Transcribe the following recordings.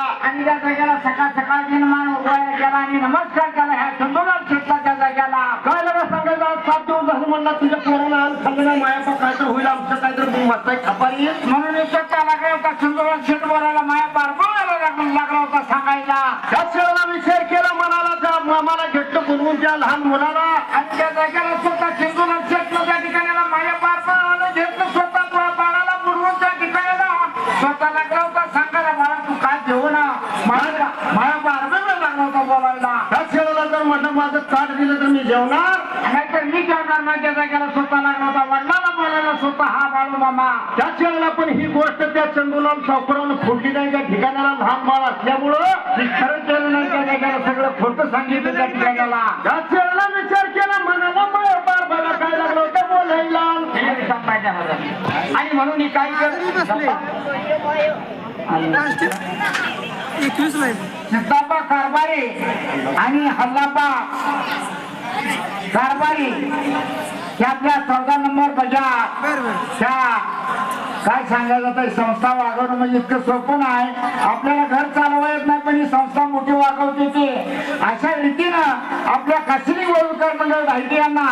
आणि त्या जागेला सकाळ सकाळ निर्माण उभा केला आणि नमस्कार केला. ह्या चंदोनाथ क्षेत्रात त्या जागेला. काय लगा सांगायचं आज सात दिवस झाले म्हणला तुझ्या पोराला ना मायापा काय तर होईल आमचं काय तर मस्ताई खपारी म्हणून इच्छा लागला होता चंदोनाथ क्षेत्र बोलायला. माया बारबाला लागला होता सांगायला. त्याच वेळेला विचार केला मनाला त्या मामाला घेतलं बोलवून त्या लहान मुलाला. आणि त्या जागेला स्वतः जेवणार? नाहीतर मी जेवणार नाही त्या जागेला स्वतः लागला होता वडिलाला बोलायला स्वतः हा बाळू मामा. त्याच वेळेला पण ही गोष्ट त्या चंदूलाल सावकरानं फोडली नाही त्या ठिकाणाला लहान बाळ असल्यामुळं मी खरं केलं नाही त्या जागेला सगळं खोटं सांगितलं त्या ठिकाणाला. त्याच वेळेला विचार केला मनाला माया बार बघा काय लागलं होतं बोलायला. आणि म्हणून ही काय एकवीस ला सिद्धापा कारभारी आणि हल्लापा. কারবারি। कारभारी त्यातल्या चौदा नंबर बर त्या काय सांगायचं तर संस्था वागवणं म्हणजे इतकं सोपं नाही. आपल्याला घर चालवा येत नाही पण ही संस्था मोठी वागवते ते. अशा रीतीनं आपल्या काश्मीरी गोळकर मंडळ धायटी यांना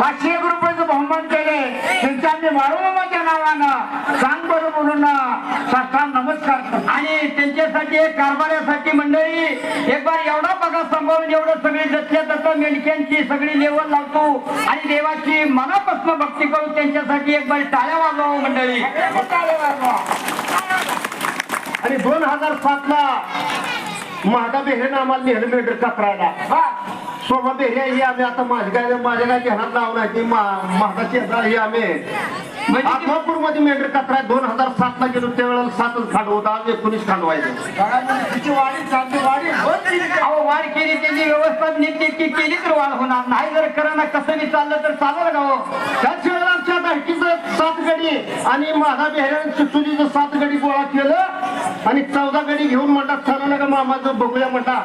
पाचशे एक रुपयाचं बहुमान केले. त्यांच्या आम्ही बाळूमामाच्या नावानं सांग बरं म्हणून साष्टांग नमस्कार. आणि त्यांच्यासाठी एक कारभारासाठी मंडळी एक बार एवढा पगार संभावून एवढं सगळी दत्त्या दत्त मेंढक्यांची सगळी लेवल लावतो. आणि देवाची मनापासून भक्ती करू त्यांच्यासाठी एक बार टाळ्या वाजवा मंडळी. आणि दोन हजार सात ला महादा बेहेनं आम्हाला नेहमी मेंढर कापरायला बेहरे ही आम्ही आता माझ्या माझ्या काय ध्यानात लावून आहे ती महादाची ही आम्ही. म्हणजे आत्मापूरमध्ये मेंढर कापराय दोन हजार सात ला गेलो. त्यावेळेला सातच खांड होता. आज एकोणीस खांड व्हायचं. वाढी केली त्यांची व्यवस्था नीट की केली तर वाढ होणार. नाही जर खरं ना कसं बी चाललं तर चालेल का हो? त्याच वेळेला आमच्या धाकटीचं सात गडी आणि माझा बेहऱ्यानं चिचुलीचं सात गडी गोळा केलं आणि चौदा गडी घेऊन म्हणतात चला नका मामाचं बघूया म्हणतात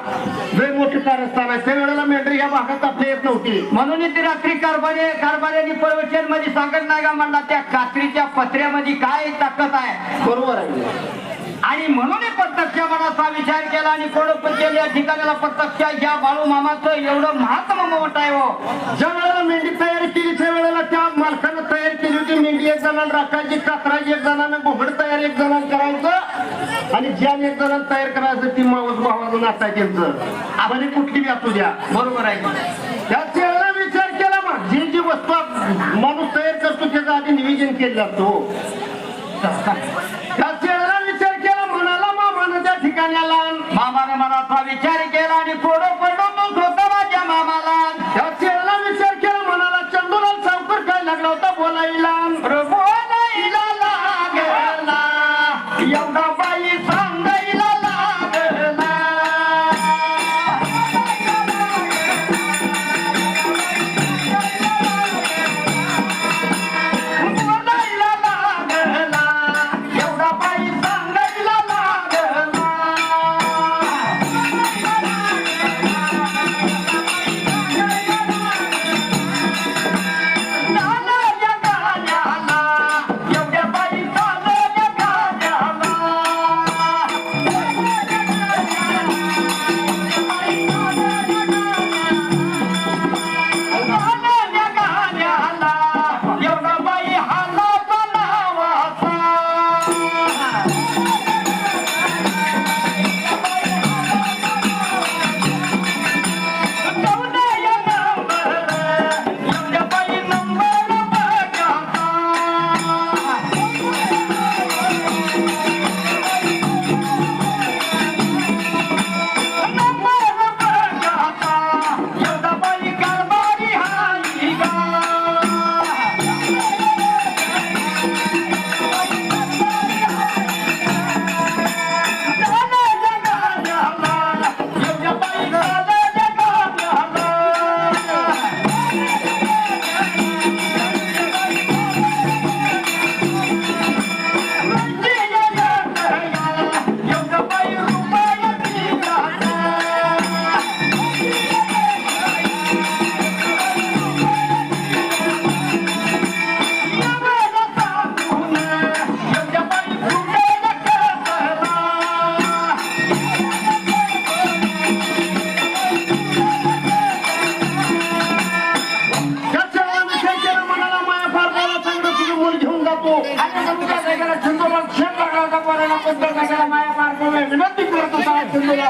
लय कारस्थान आहे त्यावेळेला मेंढरी या भागात आपली येत नव्हती. म्हणून ती रात्री कारभारे कारभाऱ्यांनी प्रवचनमध्ये सांगत नाही का म्हणला त्या कात्रीच्या पत्र्यामध्ये काय ताकद आहे? बरोबर आहे. आणि म्हणून प्रत्यक्ष मनाचा विचार केला आणि कोडपंचल या ठिकाणाला प्रत्यक्ष या बाळू मामाचं एवढं महात्म मोठं आहे हो. ज्या वेळेला मेंढी तयार केली त्या वेळेला त्या मालकानं तयार केली होती. मेंढी एक जणांना राखायची कात्राची एक जणांना घोगड तयार एक जणांना करायचं. आणि ज्या एक जणांना तयार करायचं ती माऊस भावाचं नाचाय आपण कुठली बी असू द्या. बरोबर आहे त्याच वेळेला विचार केला मग. जी जी वस्तू माणूस तयार करतो त्याचं आधी निवेदन केलं जातो हो. त्याच बापा विचार केला आणि पोडो पडलो मग होता माझ्या मामाला. त्या वेळेला विचार केला म्हणाला चंदूलाल सावकर काय लागला होता बोलायला? बोलायला लागला. एवढा హిందువుల